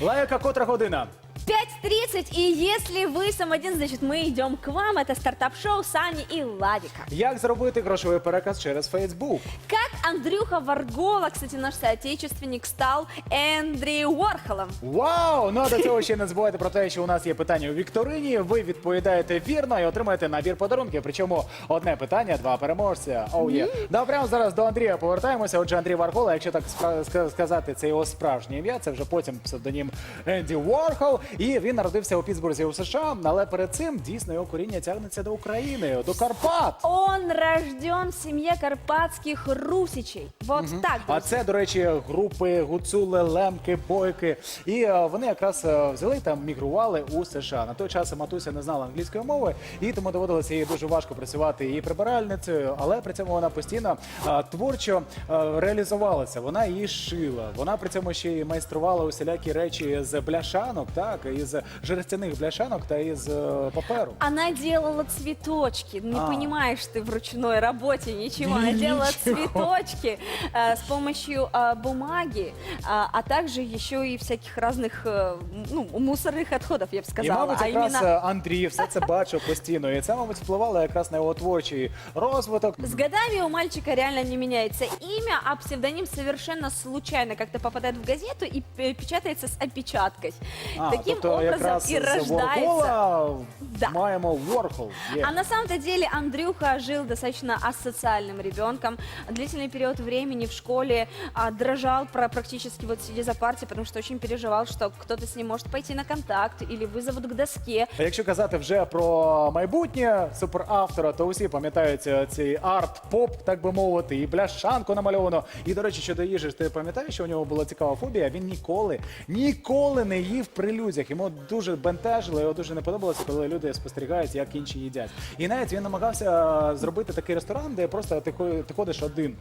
Лайка котра година. 5.30, и если вы сам один, значит, мы идем к вам. Это стартап-шоу Сани и Ладика. Як зробити грошовий переказ через Фейсбук? Как Андрюха Варгола, кстати, наш соотечественник, стал Эндрю Уорхолом. Вау! Ну а до цього ще не забувайте про те, що у нас є питання у вікторині. Ви відповідаєте вірно і отримаєте набір подарунків. Причому одне питання, два переможця. Оу є. Да, прямо зараз до Андрія повертаємося. Отже, Андрій Варгола, якщо так спра- ска- сказати, це його справжнє ім'я. Це вже потім псевдонім Енді Уорхол. І він народився у Пітсбурзі у США. Але перед цим дійсно його коріння тягнеться до України, до Карпат. Он рожден в семье карпатских русичей. Вот так. А це, до речі, групи гуцули, лемки, бойки. І е, вони якраз е, взяли там, мігрували у США. На той час матуся не знала англійської мови, і тому доводилося їй дуже важко працювати і прибиральницею, але при цьому вона постійно е, творчо е, реалізувалася. Вона її шила. Вона при цьому ще й майструвала усілякі речі з бляшанок, так із жерестяних бляшанок та із е, паперу. Она делала цветочки. Не А. понимаешь ты в ручной работе ничего. Она делала Ничего. цветочки э, с помощью э, бумаги, а, а также еще и всяких разных э, ну, мусорных отходов, я бы І, сказала. мабуть, а якраз именно е, Андрій все це бачив постійно, і це, мабуть, впливало якраз на його творчий розвиток. С годами у мальчика реально не меняется имя, а псевдоним совершенно случайно как-то попадает в газету и п- печатается с опечаткой. А, Таким тобто образом якраз и з рождается. Ворхола Да. маємо Ворхол. Є. А на самом-то деле Андрюха жил достаточно асоциальным ребенком. Длительный период времени в школе а, дрожал про, практически вот сидя за партией, потому что очень переживал, что кто-то с ним может пойти на контакт или вызовут к доске. А Якщо казати вже про майбутнє суперавтора, то усі пам'ятають е, цей арт-поп, так би мовити, і бляшанку намальовано. І до речі, щодо їжі, ж ти пам'ятаєш, що у нього була цікава фобія? Він ніколи, ніколи не їв при людях. Йому дуже бентежило, його дуже не подобалося, коли люди спостерігають, як інші їдять. І навіть він намагався е, зробити такий ресторан, де просто ти, хо- ти ходиш один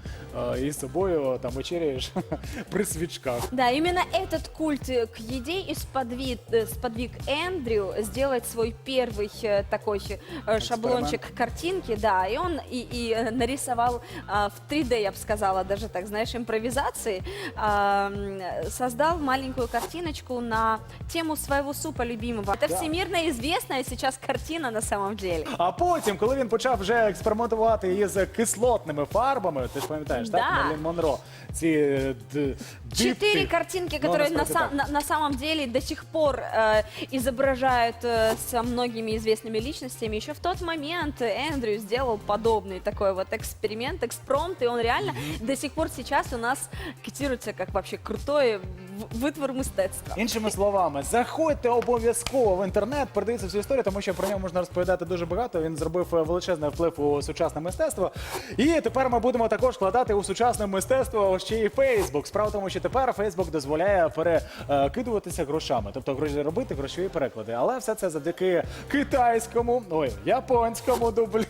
е, і з собою там вечеряєш при свічках. Да, именно этот культ э, к еде и сподвиг, э, сподвиг Эндрю сделать свой первый э, такой э, шаблончик картинки, да, и он и, и, э, нарисовал а, в 3D, я бы сказала, даже так, знаешь, импровизации, а, м, создал маленькую картиночку на тему своего супа любимого. Это Да. всемирно известная сейчас картина на самом деле. А потім, коли він почав вже експериментувати із кислотними фарбами, ти ж пам'ятаєш, так? Да. Мерлін Монро. Ці е, д- Четыре дипти. картинки, Ну, которые на, насправді сам- так. на- на самом деле до сих пор э, изображают э, со многими известными личностями. Еще в тот момент Эндрю сделал подобный такой вот эксперимент, экспромт, и он реально до сих пор сейчас у нас котируется как вообще крутой в- вытвор мистецтва. Іншими словами, заходьте обов'язково в інтернет, передивіться всю історію, тому що про нього можна розповідати дуже багато. Він зробив е, величезний вплив у сучасне мистецтво. І тепер ми будемо також вкладати у сучасне мистецтво ще й Фейсбук. Справа в тому, що тепер Фейсбук дозволяє перекидуватися грошами, тобто гроші робити грошові переклади. Але все це завдяки китайському, ой, японському дубль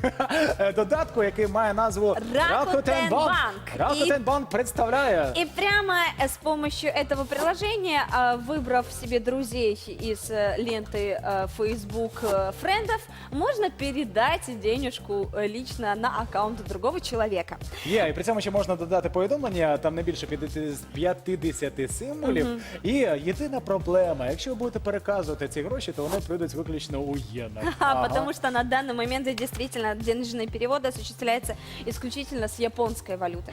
е, додатку, який має назву Rakuten Bank. Rakuten Bank представляє. И прямо э, с помощью этого приложения, э, выбрав себе друзей из э, ленты э, Facebook э, френдов, можно передать денежку э, лично на аккаунт другого человека. Є, і при цьому ще можна додати повідомлення, там не більше 50 50 символів. І єдина проблема, якщо ви будете переказувати ці гроші, то вони прийдуть виключно у єнах. А, Потому что на данный момент и действительно денежный перевод осуществляется исключительно с японской валюты.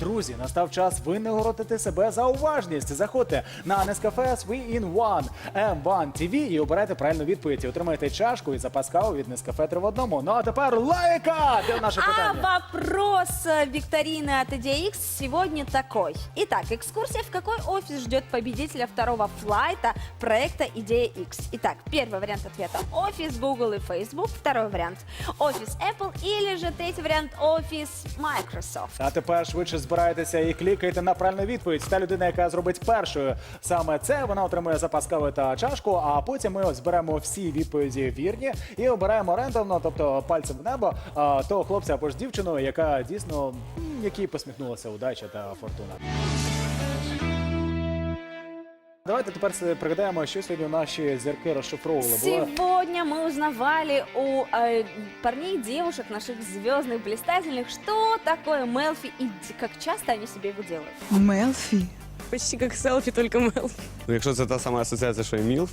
Друзі, настав час винагородити себе за уважність. Заходьте на Nescafe 3 in 1 M1 TV і обирайте правильну відповідь. І отримаєте чашку і запас кави від Nescafe 3 в одному. Ну а тепер лайка! Де наше А питання? вопрос э, викторины от IDX сегодня такой. Итак, экскурсия в какой офис ждет победителя второго флайта проекта «Идея X». Итак, первый вариант ответа – офис Google и Facebook. Второй вариант – офис Apple. Или же третий вариант – офис Microsoft. А тепер швидше збирайтеся і клікайте на правильну відповідь. Та людина, яка зробить першою саме це, вона отримує запас кави та чашку. А потім ми зберемо всі відповіді вірні і обираємо рандомно, тобто пальцем в небо, того хлопця або ж дівчину, яка дійсно якій посміхнулася удача та фортуна. Давайте тепер с- пригадаємо, що сьогодні наші зірки розшифровували. Була Сегодня мы узнавали у э, парней, девушек, наших звездных, блистательных, что такое Мелфи и д- как часто они себе его делают. Мелфи Почти как селфи, только мелфи. Ну, якщо це та сама асоціація, що і Мілф,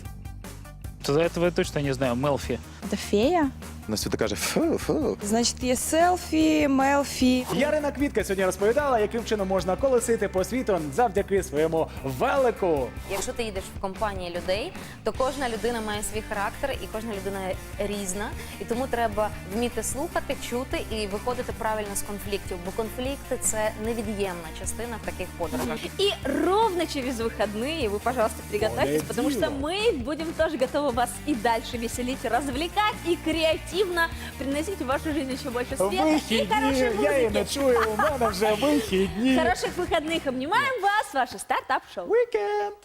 То за этого я точно не знаю. Мелфи. Это фея? Настюта каже фу, фу. Значит, есть селфи, мелфи. Ярина Квітка сьогодні розповідала, яким чином можна колесити по світу завдяки своєму велику. Якщо ти їдеш в компанії людей, то кожна людина має свій характер і кожна людина різна. І тому треба вміти слухати, чути і виходити правильно з конфліктів. Бо конфлікти це невід'ємна частина в таких подорожах. И ровно через выходные вы, пожалуйста, приготовьтесь, Полетело. потому что мы будем тоже готовы вас и дальше веселить, развлекать и креативно приносить в вашу жизнь еще больше света и Вихідні, хорошей я і не музыки. чую, у мене вже вихідні. Хороших выходных. Обнимаем вас, ваше стартап-шоу. Вікенд.